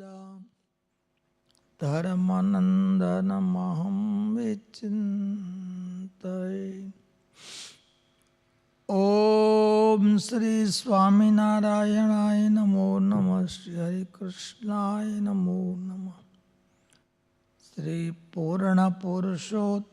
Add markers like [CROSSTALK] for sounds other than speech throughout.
સદા ધર્મનંદનમહં વિચિંતય ઓમ શ્રી સ્વામિનારાયણાય નમો નમઃ શ્રી હરિકૃષ્ણાય નમો નમઃ શ્રી પૂર્ણ પુરુષોત્તમાય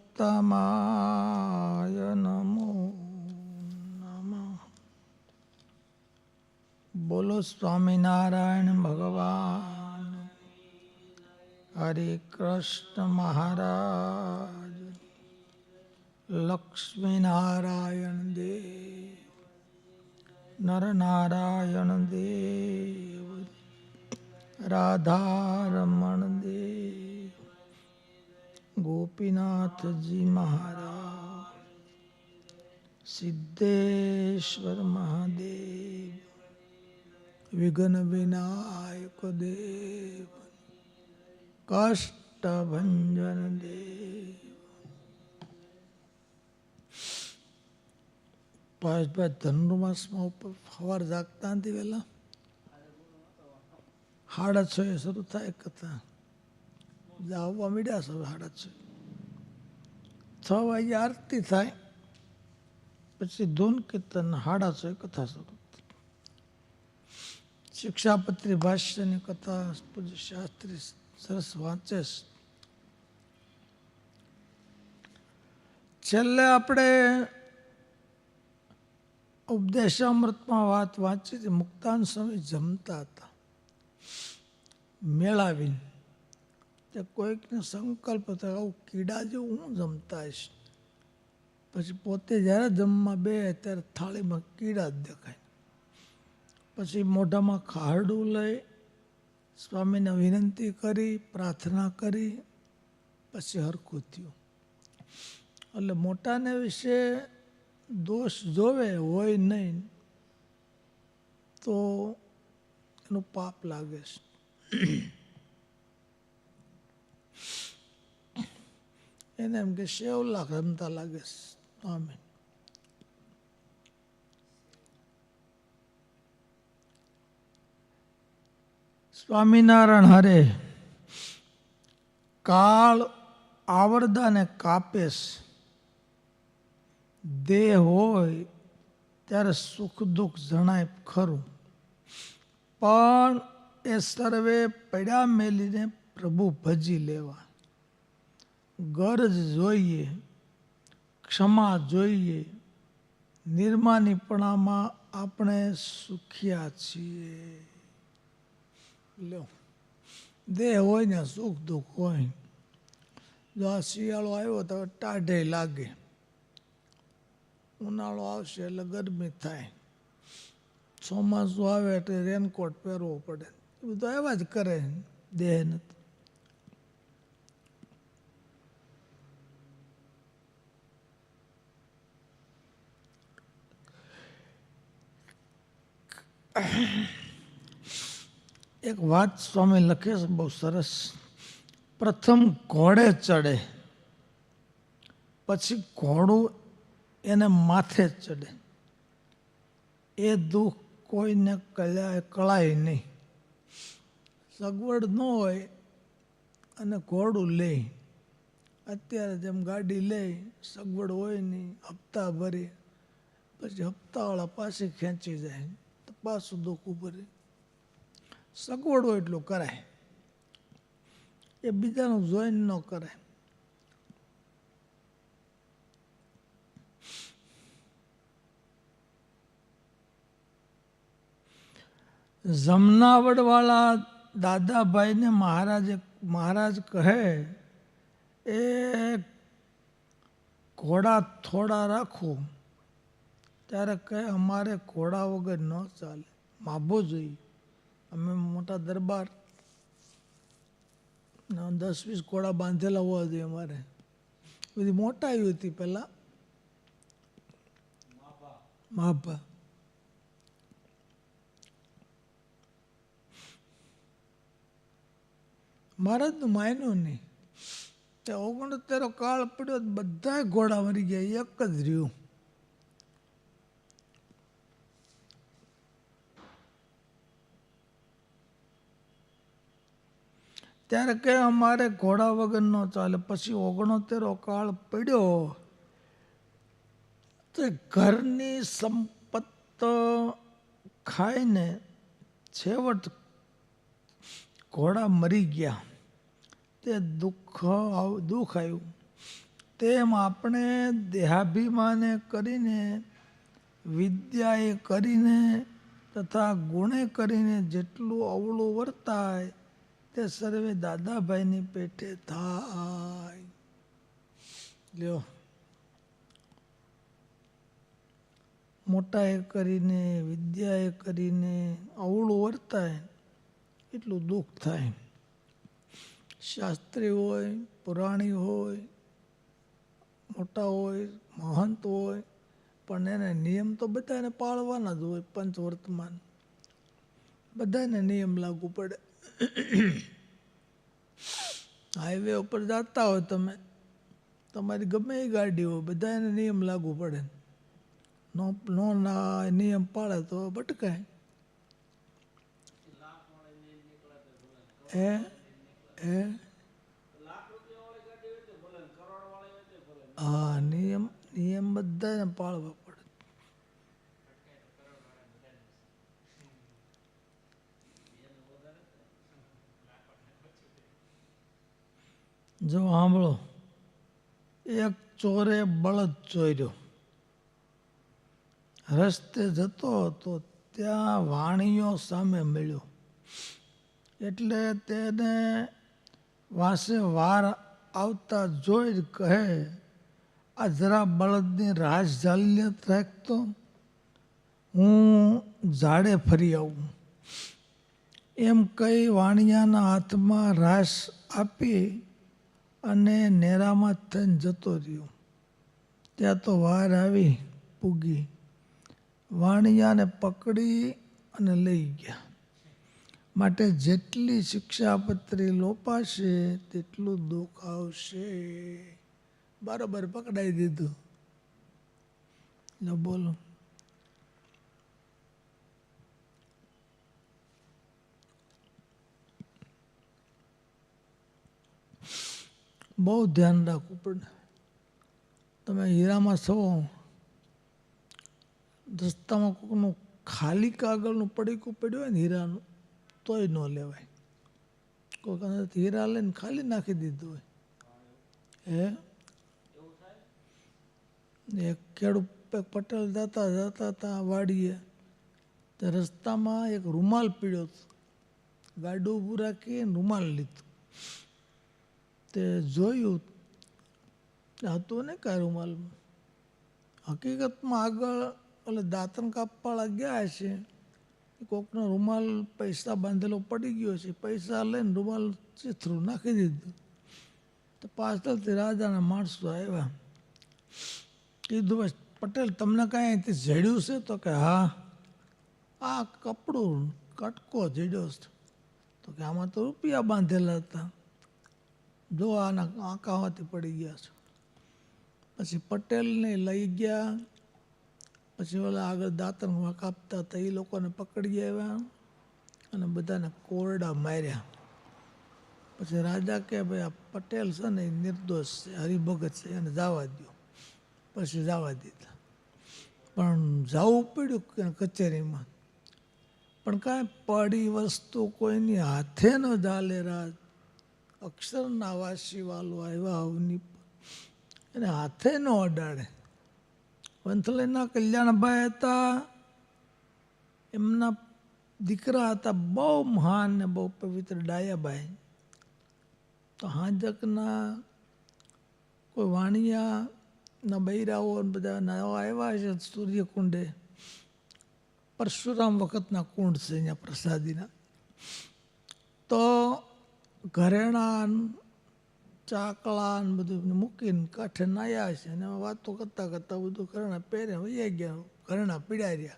હરે કૃષ્ણ મહારાજ લક્ષ્મીનારાયણ દેવ નરનારાયણ દેવ રાધારમણ દેવ ગોપીનાથજી મહારાજ સિદ્ધેશ્વર મહાદેવ વિઘ્ન વિનાયક દેવ કષ્ટભંજન દેવ પરેશભાઈ ધનુર્માસમાં ઉપર સવાર જાગતા નથી વહેલા સાડા છ એ શરૂ થાય કથા આવવા મીડ્યા છે સાડા છ છ વાગે આરતી થાય પછી ધૂન કીર્તન સાડા છ કથા શરૂ શિક્ષાપત્રી ભાષ્યની કથા પૂજ્ય શાસ્ત્રી સરસ વાંચેશ છેલ્લે આપણે ઉપદેશામૃતમાં વાત વાંચી હતી. મુક્તાન સ્વામી જમતા હતા. મેળાવીને તે કોઈકને સંકલ્પ થાય, આવું કીડા જેવું હું જમતા હશ પછી પોતે જ્યારે જમવા બે ત્યારે થાળીમાં કીડા જ દેખાય. પછી મોઢામાં ખારડું લઈ સ્વામીને વિનંતી કરી, પ્રાર્થના કરી, પછી હરખું થયું. એટલે મોટાને વિશે દોષ જોવે હોય નહીં, તો એનું પાપ લાગે છે. એને એમ કે સેવ લાખ રમતા લાગે છે આમીન સ્વામિનારાયણ હરે, કાળ આવરદાને કાપેશ. દેહ હોય ત્યારે સુખ દુઃખ જણાય ખરું. પણ એ સર્વે પડ્યા મેલીને પ્રભુ ભજી લેવા. ગરજ જોઈએ, ક્ષમા જોઈએ, નિર્માનીપણામાં આપણે સુખિયા છીએ. લ્યો દેહ હોય ને સુખ દુઃખ હોય જો આ શિયાળો આવ્યો તો ટાઢે લાગે ઉનાળો આવશે એટલે ગરમી થાય ચોમાસું આવે એટલે રેનકોટ પહેરવો પડે એ બધું એવા જ કરે દેહને એક વાત સ્વામી લખે છે, બહુ સરસ. પ્રથમ ઘોડે ચડે, પછી ઘોડું એને માથે ચડે. એ દુઃખ કોઈને કળાય કળાય નહીં. સગવડ ન હોય અને ઘોડું લે. અત્યારે જેમ ગાડી લે, સગવડ હોય નહીં, હપ્તા ભરી. પછી હપ્તાવાળા પાસે ખેંચી જાય, તો પાછું દુઃખ ભરે સગવડ એટલું કરાય. એ બીજાનું જોઈન ન કરે જમનાવડવાળા દાદાભાઈને મહારાજે, મહારાજ કહે, એ ઘોડા થોડા રાખો. ત્યારે કહે, અમારે ઘોડા વગર ન ચાલે. માભો જોઈએ. અમે મોટા દરબાર દસ વીસ ઘોડા બાંધેલા હોવા જોઈએ અમારે. બધી મોટાઈ હતી પહેલાં. માભા મહારાજનું માયનો નહીં. તે ઓગણતેરો કાળ પડ્યો બધા ઘોડા મરી ગયા, એક જ રહ્યું. ત્યારે કે અમારે ઘોડા વગર ન ચાલે. પછી ઓગણોતેરો કાળ પડ્યો. તો ઘરની સંપત્ત ખાઈને છેવટ ઘોડા મરી ગયા. તે દુઃખ દુઃખ આવ્યું તેમ આપણે દેહાભિમાને કરીને, વિદ્યાએ કરીને તથા ગુણે કરીને જેટલું અવળું વર્તાય તે સર્વે દાદાભાઈની પેટે થાય. લ્યો. મોટાએ કરીને, વિદ્યાએ કરીને, અવળું વર્તાય, એટલું દુઃખ થાય. શાસ્ત્રી હોય, પુરાણી હોય, મોટા હોય, મહંત હોય, પણ એને નિયમ તો બધાને પાળવાના જ હોય, પંચવર્તમાન. બધાને નિયમ લાગુ પડે. [COUGHS] હાઈવે ઉપર જતા હોય તમે, તમારી ગમે એ ગાડી હોય બધાને નિયમ લાગુ પડે. નો નો ના નિયમ પાળે તો ભટકાય. એ એ હા, નિયમ નિયમ બધાને પાળવા પડે જો સાંભળો, એક ચોરે બળદ ચોર્યો. રસ્તે જતો હતો, ત્યાં વાણીઓ સામે મળ્યો. એટલે તેને વાંસે વાર આવતા જોઈ જ કહે, આ જરા બળદની રાસ જાલિયત રાખતો હું ઝાડે ફરી આવું. એમ કઈ વાણિયાના હાથમાં રાસ આપી અને નેરામાં થઈને જતો રહ્યો. ત્યાં તો વાર આવી પૂગી. વાણિયાને પકડી અને લઈ ગયા. માટે જેટલી શિક્ષાપત્રી લોપાશે તેટલું દુઃખ આવશે. બરાબર, પકડાઈ દીધું. એટલે બોલો. બહુ ધ્યાન રાખવું પડે. તમે હીરામાં છો, રસ્તામાં કોઈનું ખાલી કાગળનું પડીકું પડ્યું હોય ને હીરાનું, તોય ન લેવાય. કોઈક હીરા લઈને ખાલી નાખી દીધું હોય. હે? એક ખેડૂત પટેલ જતા જતા હતા વાડીએ, તે રસ્તામાં એક રૂમાલ પીડ્યો હતો. ગાડું ઊભું રાખીને રૂમાલ લીધું. તે જોયું હતું ને કાંઈ રૂમાલમાં હકીકતમાં આગળ એટલે દાંતણ કાપવાળા ગયા છે. કોકનો રૂમાલ પૈસા બાંધેલો પડી ગયો છે. પૈસા લઈને રૂમાલ ચીથરું નાખી દીધું. તો પાછળથી રાજાના માણસો આવ્યા. કીધું પટેલ, તમને કાંઈ અહીંથી ઝેડ્યું છે? તો કે, હા. આ કપડું કટકો ઝેડ્યો છે. તો કે, આમાં તો રૂપિયા બાંધેલા હતા. જો આના આંકાવાથી પડી ગયા છે. પછી પટેલને લઈ ગયા, પછી ઓલા આગળ દાંતણ કાપતા હતા, એ લોકોને પકડી આવ્યા અને બધાને કોરડા માર્યા. પછી રાજા કે ભાઈ, આ પટેલ છે ને, એ નિર્દોષ છે, હરિભગત છે, એને જવા દો પછી જવા દીધા. પણ જવું પડ્યું કચેરીમાં? પણ કાંઈ પડી વસ્તુ કોઈની હાથે ન ચાલે રાજ. અક્ષરના વાસી વાલો આવ્યા અવની એને હાથે ન અડાડે. વંથલેના કલ્યાણભાઈ હતા. એમના દીકરા હતા બહુ મહાન ને બહુ પવિત્ર ડાયાભાઈ. તો હાંજકના કોઈ વાણિયાના બૈરાઓ બધા નવા આવ્યા છે સૂર્યકુંડે. પરશુરામ વખતના કુંડ છે અહીંયા પ્રસાદીના. તો ઘરેણા ચાકલાન બધું મૂકીને કાંઠે નાયા છે અને એમાં વાતો કરતાં કરતાં બધું ઘરેણા પહેરે વૈયા ગયા, ઘરેણા પીડાઈ રહ્યા.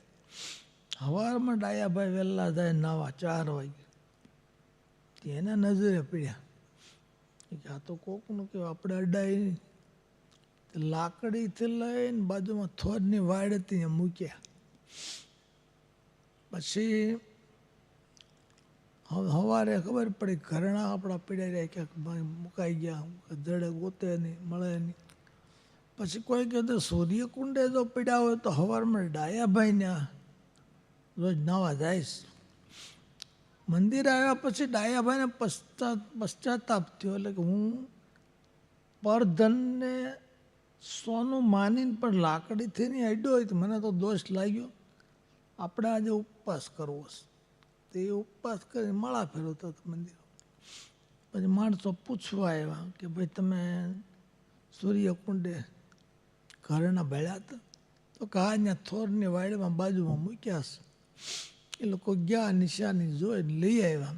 સવારમાં ડાયાભાઈ વહેલા જાય નાવા ચાર વાગે એના નજરે પીડ્યા. કે આ તો કોકનું કે આપણે અડાય નહીં. લાકડીથી લઈને બાજુમાં થોડની વાડ હતી મૂક્યા. પછી સવારે ખબર પડી ઘરણા આપણા પીડાઈ રહ્યા ક્યાંક ભાઈ મુકાઈ ગયા જડે ગોતે નહીં, મળે નહીં. પછી કોઈ કહે તો સૂર્યકુંડે જો પીડા હોય તો સવારમાં ડાયાભાઈને રોજ નાવા જાઈશ. મંદિર આવ્યા પછી ડાયાભાઈને પશ્ચાત પશ્ચાતાપ થયો. એટલે કે હું પરધનને સોનું માનીને પણ લાકડીથી નહીં અડ્યો હોય તો મને તો દોષ લાગ્યો. આપણે આજે ઉપવાસ કરવો છે. તે ઉપવાસ કરી માળા ફેરવતા હતા મંદિર. પછી માણસો પૂછવા આવ્યા કે ભાઈ તમે સૂર્યકુંડે ઘરેના ભેળ્યા હતા? તો કે હા, અહીંયા થોરની વાડીમાં બાજુમાં મૂક્યા છે. એ લોકો ગયા, નિશાની જોઈને લઈ આવ્યા.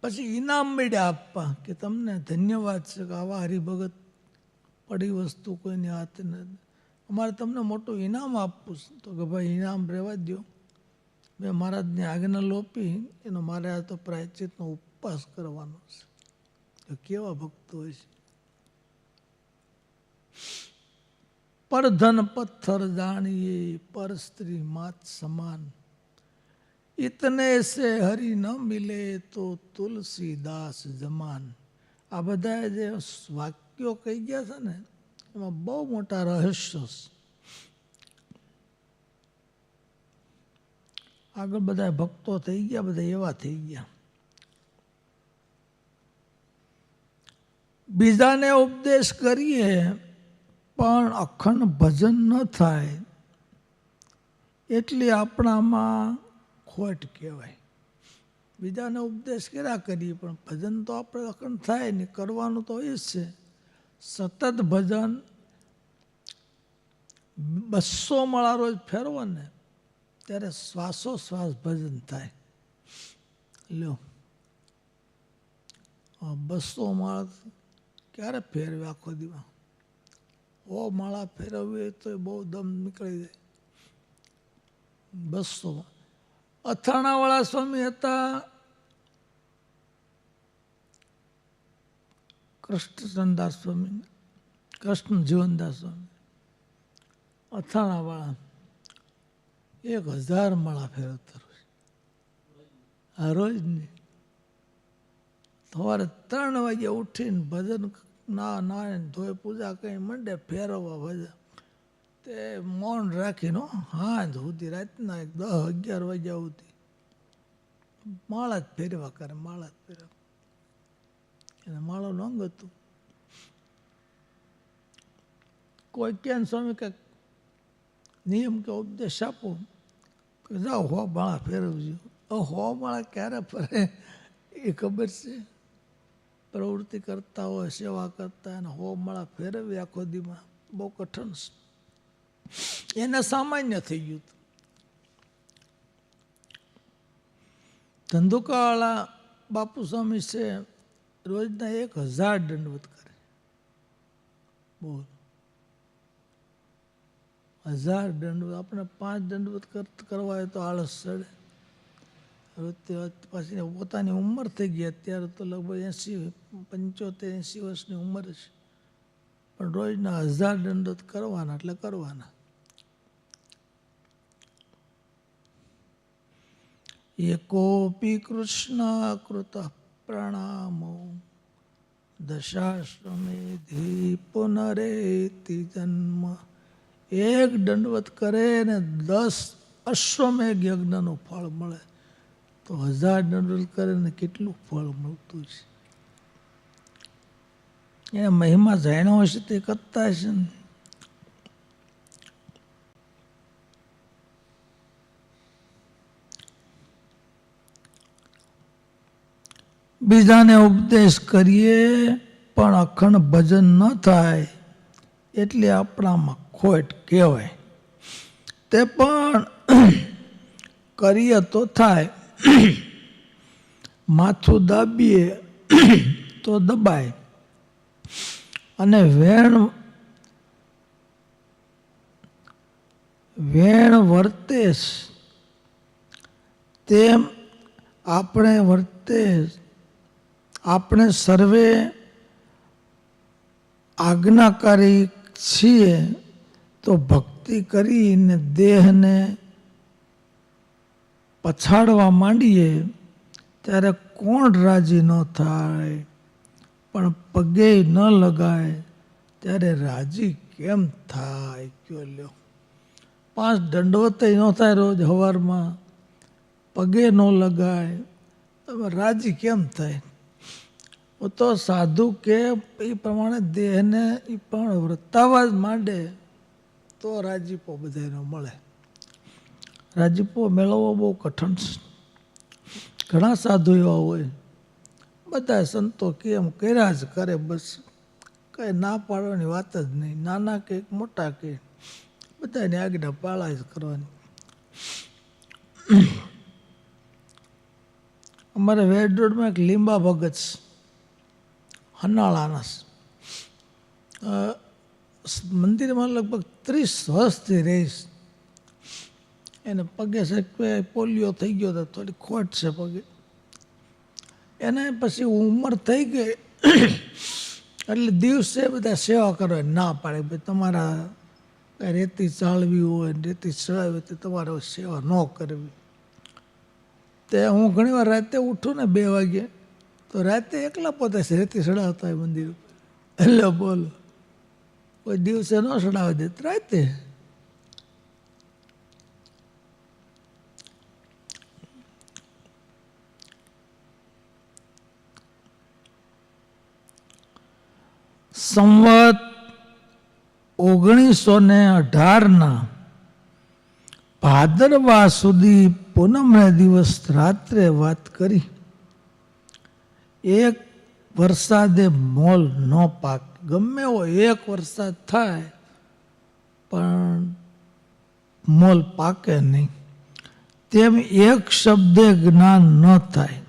પછી ઇનામ મળ્યા આપવા કે તમને ધન્યવાદ છે કે આવા હરિભગત પડી વસ્તુ કોઈની હાથ નથી અમારે તમને મોટું ઇનામ આપવું છે. તો કે ભાઈ, ઇનામ રહેવા દો મેં મહારાજની આજ્ઞા લોપી, એનો મારે આ તો પ્રાયચિતનો ઉપવાસ કરવાનો છે. તો કેવા ભક્તો હોય છે? પરધન પથ્થર જાણીએ, પર સ્ત્રી માત સમાન. ઇતને સે હરી ન મિલે તો તુલસીદાસ જમાન. આ બધા જે વાક્યો કહી ગયા છે ને, એમાં બહુ મોટા રહસ્યો છે. આગળ બધા ભક્તો થઈ ગયા બધા એવા થઈ ગયા. બીજાને ઉપદેશ કરીએ, પણ અખંડ ભજન ન થાય એટલી આપણામાં ખોટ કહેવાય. બીજાને ઉપદેશ કર્યા કરીએ, પણ ભજન તો આપણે અખંડ થાય ને કરવાનું તો એ જ છે. સતત ભજન બસો માળા રોજ ફેરવો ને ત્યારે શ્વાસોશ્વાસ ભજન થાય. લ્યો. બસો માળા ક્યારે ફેરવે આખો દીવા ઓ માળા ફેરવવી તો બહુ દમ નીકળી જાય. બસો. અથાણાવાળા સ્વામી હતા. કૃષ્ણચંદાસ સ્વામી, કૃષ્ણ જીવનદાસ સ્વામી. અથાણાવાળા. એક હજાર માળા ફેરવતા રોજ. આ રોજ ને સવારે ત્રણ વાગે ઉઠીને ભજન ના ના ધોઈ પૂજા કઈ મંડે ફેરવવા ભજન. તે મૌન રાખીને હાંજ સુધી, રાતના એક દસ અગિયાર વાગ્યા સુધી. માળા જ ફેરવા કરે, માળા જ ફેરવા. એને માળો લોંગ હતું. કોઈ કે સ્વામી કે નિયમ કે ઉપદેશ આપો. કે જાઓ હો માળા ફેરવજો. હો માળા ક્યારે ફરે એ ખબર છે? પ્રવૃત્તિ કરતા હોય, સેવા કરતા અને હો માળા ફેરવી આખો દીમાં. બહુ કઠણ છે. એને સામાન્ય થઈ ગયું હતું. ધંધુકાવાળા બાપુ સ્વામી છે, રોજના એક હજાર દંડવત કરે. બોલ. હજાર દંડવત, આપણે પાંચ દંડવત કરવા હોય તો આળસ ચડે. હવે પછી પોતાની ઉંમર થઈ ગઈ, અત્યારે તો લગભગ એંસી, પંચોતેર, એંસી વર્ષની ઉંમર છે પણ રોજના હજાર દંડવત કરવાના એટલે કરવાના. એકોપી કૃષ્ણ કૃત પ્રણામો દશાશ્રમેધિ પુનરેતિ જન્મ. એક દંડવત કરે ને દસ અશ્વમેઘ યજ્ઞનું ફળ મળે. તો હજાર દંડવત કરે ને કેટલું ફળ મળતું છે? એને મહિમા જાણ્યો હશે તે કરતા હશે ને. બીજાને ઉપદેશ કરીએ, પણ અખંડ ભજન ન થાય. એટલે આપણામાં ખોટ કહેવાય. તે પણ કરીએ તો થાય. માથું દાબીએ તો દબાય. અને વેણ વેણ વર્તે તેમ આપણે વર્તે આપણે સર્વે આજ્ઞાકારી છીએ તો ભક્તિ કરીને દેહને પછાડવા માંડીએ, ત્યારે કોણ રાજી ન થાય? પણ પગે ન લગાય, ત્યારે રાજી કેમ થાય? કયો લ્યો. પાંચ દંડવત ન થાય રોજ હવારમાં. પગે ન લગાય તમે રાજી કેમ થાય? તો સાધુ કે એ પ્રમાણે દેહને એ પણ વર્તાવા માંડે, તો રાજીપો બધાને મળે. રાજીપો મેળવવો બહુ કઠણ છે. ઘણા સાધુ એવા હોય બધા સંતો કેમ કર્યા જ કરે બસ. કંઈ ના પાડવાની વાત જ નહીં, નાના કે મોટા કે બધાની આજ્ઞા પાળા જ કરવાની. અમારે વેડ રોડમાં એક લીંબા ભગત છે. હનાળાના મંદિરમાં લગભગ ત્રીસ વર્ષથી રહીશ. એને પગે છે પોલિયો થઈ ગયો તો થોડી ખોટ છે પગે. એને પછી ઉંમર થઈ ગઈ. એટલે દિવસે બધા સેવા કરો ના પાડે ભાઈ તમારા રેતી ચાળવી હોય રેતી ચડાવી તો તમારે સેવા ન કરવી. તે હું ઘણીવાર રાતે ઉઠું ને બે વાગે તો રાતે એકલા પોતે રેતી ચડાવતા હોય મંદિર. એટલે બોલો, કોઈ દિવસે ન સડાવી દે રાતે સંવત ઓગણીસો ને અઢારના ભાદરવા સુધી પૂનમને દિવસ રાત્રે વાત કરી એક વરસાદે મોલ ન પાક. ગમે એવો એક વરસાદ થાય, પણ મોલ પાકે નહીં. તેમ એક શબ્દે જ્ઞાન ન થાય.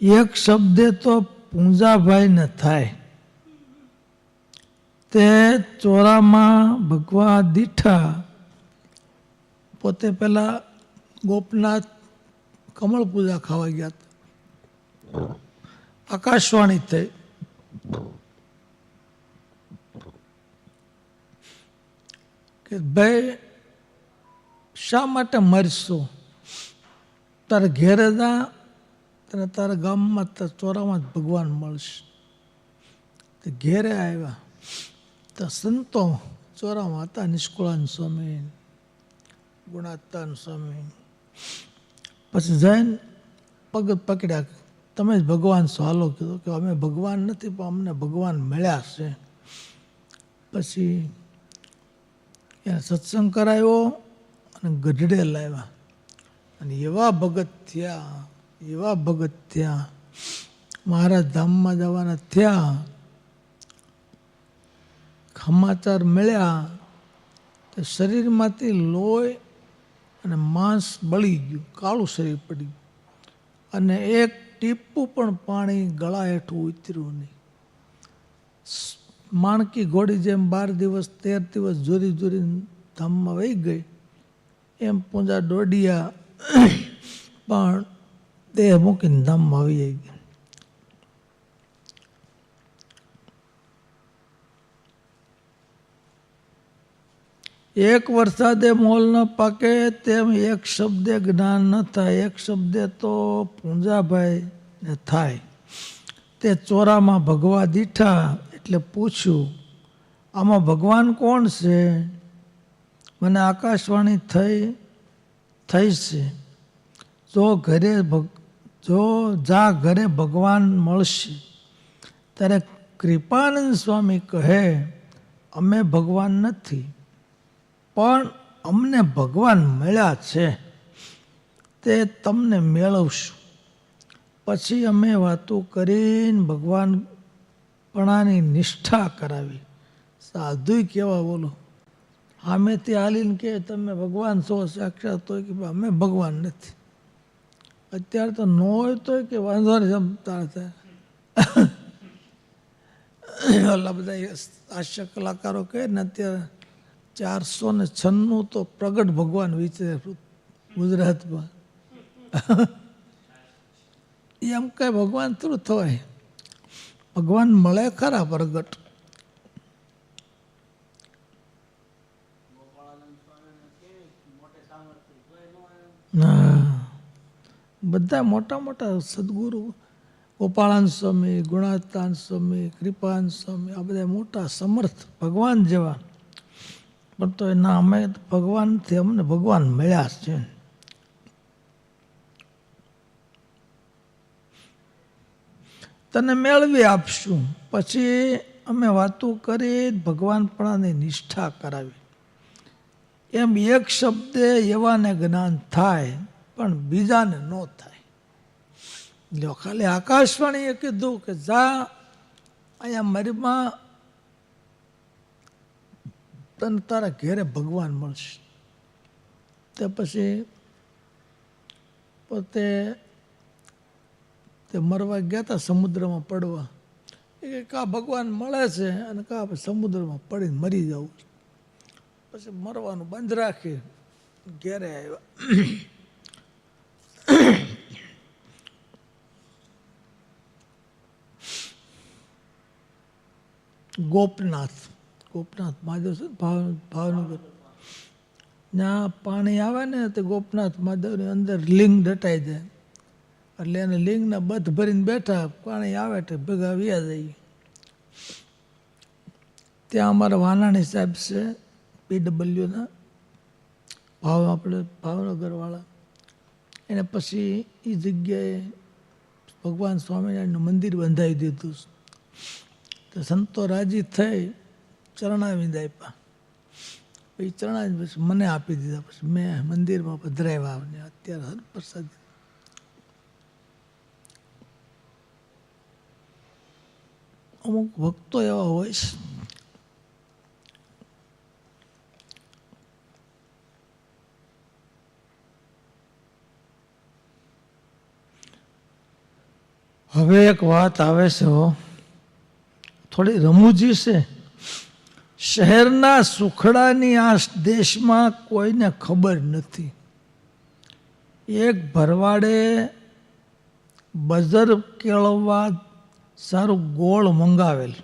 એક શબ્દે તો પૂંજાભાઈને થાય. તે ચોરામાં ભગવા દીઠા પોતે પહેલાં ગોપનાથ કમળ પૂજા ખાવા ગયા હતા. થઈ કે ભાઈ શા માટે મરશો તારા ઘેરે જા તને તારા ગામમાં તારા ચોરામાં જ ભગવાન મળશે ઘેરે આવ્યા તો સંતો ચોરામાં હતા નિષ્કુળાન સ્વામી ગુણાતાન સ્વામી પછી જૈન પગ પકડ્યા તમે જ ભગવાન સવાલો કીધો કે અમે ભગવાન નથી, પણ અમને ભગવાન મળ્યા છે. પછી એને સત્સંગ કરાવ્યો અને ગઢડે લાવ્યા. અને એવા ભગત થયા, એવા ભગત થયા. મહારાજ ધામમાં જવાના થયા. સમાચાર મળ્યા. તો શરીરમાંથી લોહી અને માંસ બળી ગયું, કાળું શરીર પડી ગયું. અને એક ટીપું પણ પાણી ગળા હેઠું ઉતર્યું નહીં. માણકી ઘોડી જેમ બાર દિવસ, તેર દિવસ જોરી જોરી ધામમાં વહી ગઈ. એમ પૂંજા દોડિયા, પણ દેહ મૂકીને ધામમાં આવી ગઈ. એક વરસાદે મોલ ન પાકે તેમ એક શબ્દે જ્ઞાન ન થાય. એક શબ્દે તો પૂંજાભાઈ થાય. તે ચોરામાં ભગવા દીઠા એટલે પૂછ્યું, આમાં ભગવાન કોણ છે? મને આકાશવાણી થઈ થઈ છે. જો ઘરે જો જા ઘરે ભગવાન મળશે, ત્યારે કૃપાનંદ સ્વામી કહે, અમે ભગવાન નથી, પણ અમને ભગવાન મળ્યા છે. તે તમને મેળવશું. પછી અમે વાતો કરીને ભગવાન પણાની નિષ્ઠા કરાવી. સાધુ કેવા બોલો સામેથી હાલીને કે તમે ભગવાન છો, સાક્ષાત હોય કે અમે ભગવાન નથી. અત્યારે તો ન હોય તો કે વાંધો નહીં જમતા હતા ઓલા બધા હાસ્ય કલાકારો કહે ને અત્યારે ચારસો ને છન્નું તો પ્રગટ ભગવાન વિચરે ગુજરાતમાં. એમ કે ભગવાન થોડું થવાય ભગવાન મળે ખરા પ્રગટ. બધા મોટા મોટા સદગુરુ, ગોપાળાન સ્વામી, ગુણાતાન સ્વામી, કૃપાન સ્વામી, આ બધા મોટા સમર્થ ભગવાન જેવા. પણ તો એના અમે ભગવાનથી અમને ભગવાન મળ્યા છે. તને મેળવી આપશું. પછી અમે વાતો કરી ભગવાનપણાની નિષ્ઠા કરાવી. એમ એક શબ્દે એવાને જ્ઞાન થાય, પણ બીજાને ન થાય. જો ખાલી આકાશવાણીએ કીધું કે જા, અહીંયા મરીમાં તને તારા ઘેરે ભગવાન મળશે. તે પછી પોતે તે મરવા ગયા હતા સમુદ્રમાં પડવા. એ કા ભગવાન મળે છે? અને કા સમુદ્રમાં પડીને મરી જવું. પછી મરવાનું બંધ રાખી. ઘેરે આવ્યા. ગોપનાથ. ગોપનાથ મહાદેવ છે ભાવ ભાવનગર. ત્યાં પાણી આવે ને, તે ગોપનાથ મહાદેવની અંદર લિંગ દટાઈ જાય. એટલે એને લિંગના બધ ભરીને બેઠા, પાણી આવે એટલે ભેગા વ્યા જઈએ. ત્યાં અમારા વાનાણી સાહેબ છે, પીડબ્લ્યુના, ભાવ આપણે, ભાવનગરવાળા. એને પછી એ જગ્યાએ ભગવાન સ્વામિનારાયણનું મંદિર બંધાવી દીધું તો સંતો રાજી થઈ, ચરણાવિંદ આપ્યા પછી ચરણાવિંદ પછી મને આપી દીધા, પછી મેં મંદિરમાં પધરાવ્યા અત્યારે અત્યારે હરપ્રસાદ અમુક ભક્તો એવા હોય છે હવે એક વાત આવે છે થોડી રમૂજી છે શહેરના સુખડાની આ દેશમાં કોઈને ખબર નથી એક ભરવાડે બજર કેળવવા સારું ગોળ મંગાવેલ.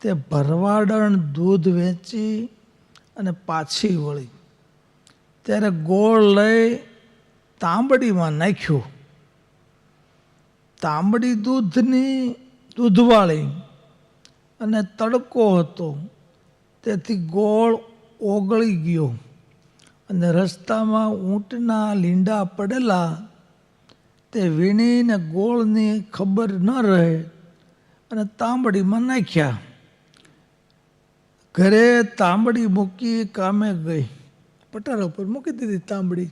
તે ભરવાડણ દૂધ વેચી અને પાછી વળી. ત્યારે ગોળ લઈ તાંબડીમાં નાખ્યું. તાંબડી દૂધની દૂધવાળી અને તડકો હતો. તેથી ગોળ ઓગળી ગયો. અને રસ્તામાં ઊંટના લીંડા પડેલા તે વીણીને ગોળની ખબર ન રહે અને તાંબડીમાં નાખ્યા. ઘરે તાંબડી મૂકી કામે ગઈ. પટારા ઉપર મૂકી દીધી તાંબડી.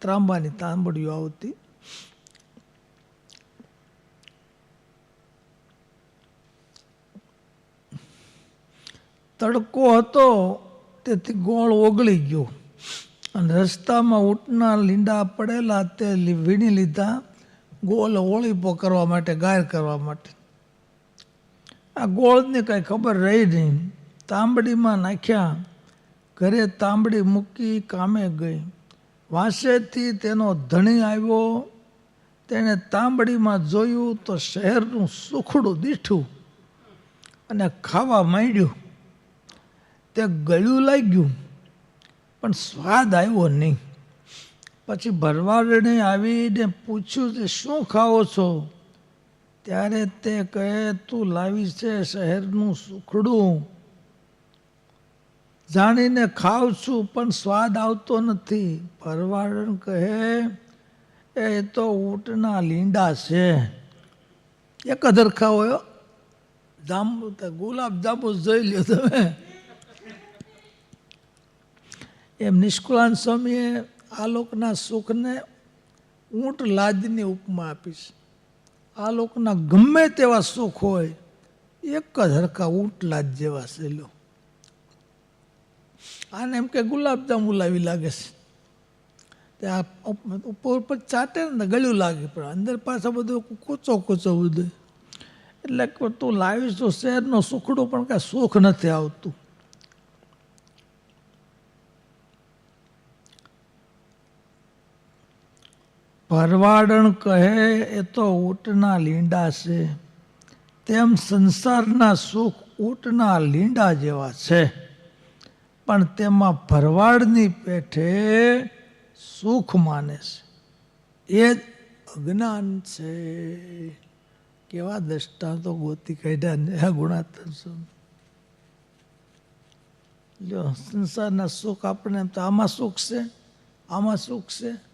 ત્રાંબાની તાંબડીઓ આવતી. તડકો હતો, તેથી ગોળ ઓગળી ગયો. અને રસ્તામાં ઊંટના લીંડા પડેલા તે વીણી લીધા. ગોળ ઓળીપો કરવા માટે ગાયર કરવા માટે. આ ગોળની કાંઈ ખબર રહી નહીં. તાંબડીમાં નાખ્યા. ઘરે તાંબડી મૂકી કામે ગઈ. વાંસેથી તેનો ધણી આવ્યો. તેણે તાંબડીમાં જોયું તો શહેરનું સુખડું દીઠું અને ખાવા માંડ્યું. તે ગળ્યું લાગ્યું. પણ સ્વાદ આવ્યો નહીં. પછી ભરવાડને આવીને પૂછ્યું કે શું ખાઓ છો? ત્યારે તે કહે, તું લાવી છે શહેરનું સુખડું. જાણીને ખાઉં છું, પણ સ્વાદ આવતો નથી. ભરવાડન કહે, એ તો ઊંટના લીંડા છે. એક અધરખા હોય. જાંબુ, ગુલાબ જાંબુ જોઈ લ્યો તમે. એમ નિષ્કુળાન સ્વામીએ આ લોકના સુખને ઊંટ લાદની ઉપમા આપી છે. આ લોકના ગમે તેવા સુખ હોય, એક જ હરખા ઊંટ લાદ જેવા છે લો. આને એમ કે ગુલાબજાંબુ લાવી લાગે છે. તે આ ઉપર ઉપર ચાટે ને ગળ્યું લાગે, પણ અંદર પાછા બધું કૂચો કૂચો બધું. એટલે તું લાવીશ તો શહેરનો સુખડું પણ કાંઈ સુખ નથી આવતું. ભરવાડણ કહે એ તો ઊંટના લીંડા છે. તેમ સંસારના સુખ ઊંટના લીંડા જેવા છે. પણ તેમાં ભરવાડની પેઠે સુખ માને છે. એ જ અજ્ઞાન છે. કેવા દ્રષ્ટાંતો ગોતી કાઢ્યા ને આ ગુણાત્તર જો સંસારના સુખ આપણે એમ તો આમાં સુખ છે, આમાં સુખ છે.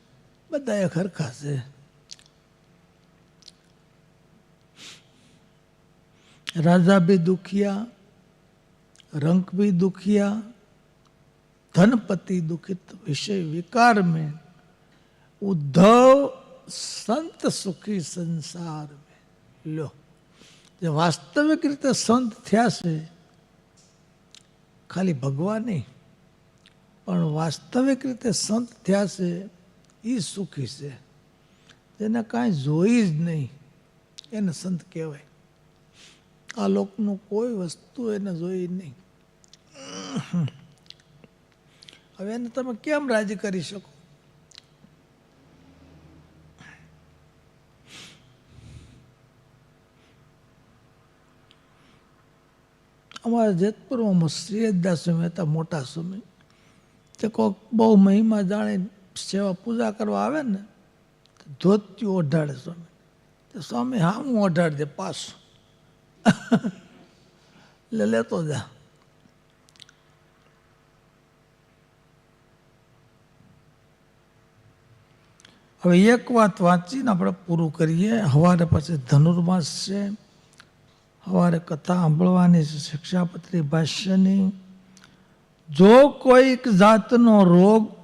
બધા એક હરખા છે રાજા બી દુખિયા, રંક બી દુખિયા, ધનપતિ દુખિત વિષય વિકાર મેં. ઉદ્ધવ સંત સુખી સંસાર મેં. લો જે વાસ્તવિક રીતે સંત થયા છે, ખાલી ભગવાન નહીં, પણ વાસ્તવિક રીતે સંત થયા છે એ સુખી છે જેને કાંઈ જોઈ જ નહીં, એને સંત કહેવાય. આ લોકનું કોઈ વસ્તુ એને જોઈ નહીં. હવે એને તમે કેમ રાજી કરી શકો? અમારા જેતપુરમાં શ્રીદાસ સ્વામી હતા, મોટા સ્વામી. તે કોઈક બહુ મહિમા જાણી સેવા પૂજા કરવા આવે ને, તો ધોતિયું ઓઢાડે સ્વામી. સ્વામી હા હું ઓઢાડી દે પાછું. એટલે લેતો જા. હવે એક વાત વાંચીને આપણે પૂરું કરીએ. સવારે પછી ધનુર્માસ છે. સવારે કથા સાંભળવાની છે, શિક્ષાપત્રી ભાષ્યની. જો કોઈક જાતનો રોગ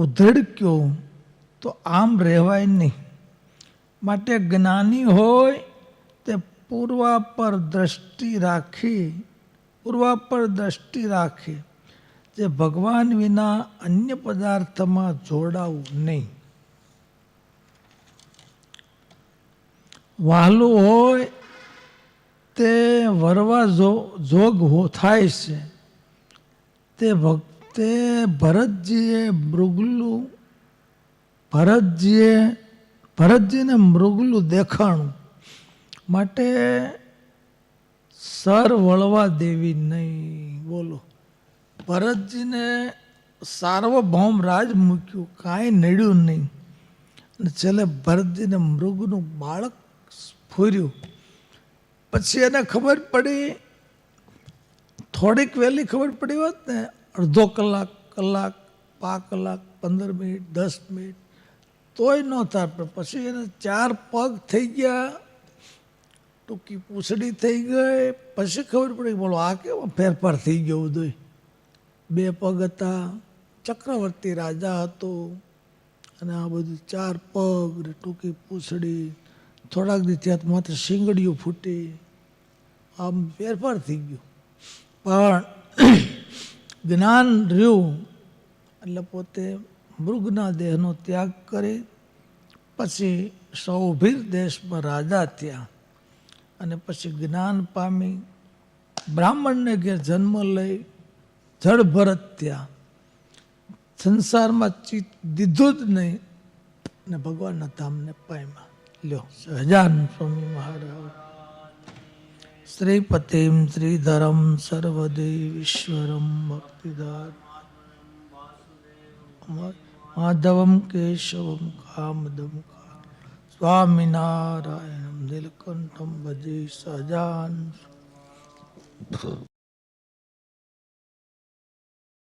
ઉધડક્યો તો આમ રહેવાય નહીં. માટે જ્ઞાની હોય તે પૂર્વા પર દ્રષ્ટિ રાખી, પૂર્વા પર દ્રષ્ટિ રાખે જે ભગવાન વિના અન્ય પદાર્થમાં જોડાવું નહીં. વહાલું હોય તે વરવા જોગ થાય છે, તે ભક્તે ભરતજીએ મૃગલું, ભરતજીએ, ભરતજીને મૃગલું દેખાણું માટે સર વળવા દેવી નહીં. બોલો. ભરતજીને સાર્વભૌમ રાજ મૂક્યું. કાંઈ નડ્યું નહીં. અને છેલ્લે ભરતજીને મૃગનું બાળક ફૂર્યું પછી એને ખબર પડી, થોડીક વહેલી ખબર પડી હોત ને અડધો કલાક કલાક પાંચ કલાક, પંદર મિનિટ, દસ મિનિટ. તોય ન થાય, પણ પછી એને ચાર પગ થઈ ગયા, ટૂંકી પૂછડી થઈ ગઈ. પછી ખબર પડી, બોલો, આ કેવો ફેરફાર થઈ ગયો બધું? બે પગ હતા, ચક્રવર્તી રાજા હતો. અને આ બધું ચાર પગ ટૂંકી પૂછડી. થોડાક દી ત્યાં માત્ર શીંગડીઓ ફૂટી. આમ ફેરફાર થઈ ગયો. પણ જ્ઞાન રહ્યું, એટલે પોતે મૃગના દેહનો ત્યાગ કરી, પછી સૌભીર દેશમાં રાજા થયા. અને પછી જ્ઞાન પામી, બ્રાહ્મણને ઘેર જન્મ લઈ જળ ભરત થયા. સંસારમાં ચિત્ત દીધું જ નહીં, ને ભગવાનના ધામને પામ્યા. લ્યો સહજાન સ્વામી મહારાજ. શ્રીપતિમ શ્રીધરમ સર્વદેવીશ્વરમ ભક્તિદાર માધવમ કેશવમ કામદમ સ્વામિનારાયણમ નીલકંઠમ ભજે સહજાન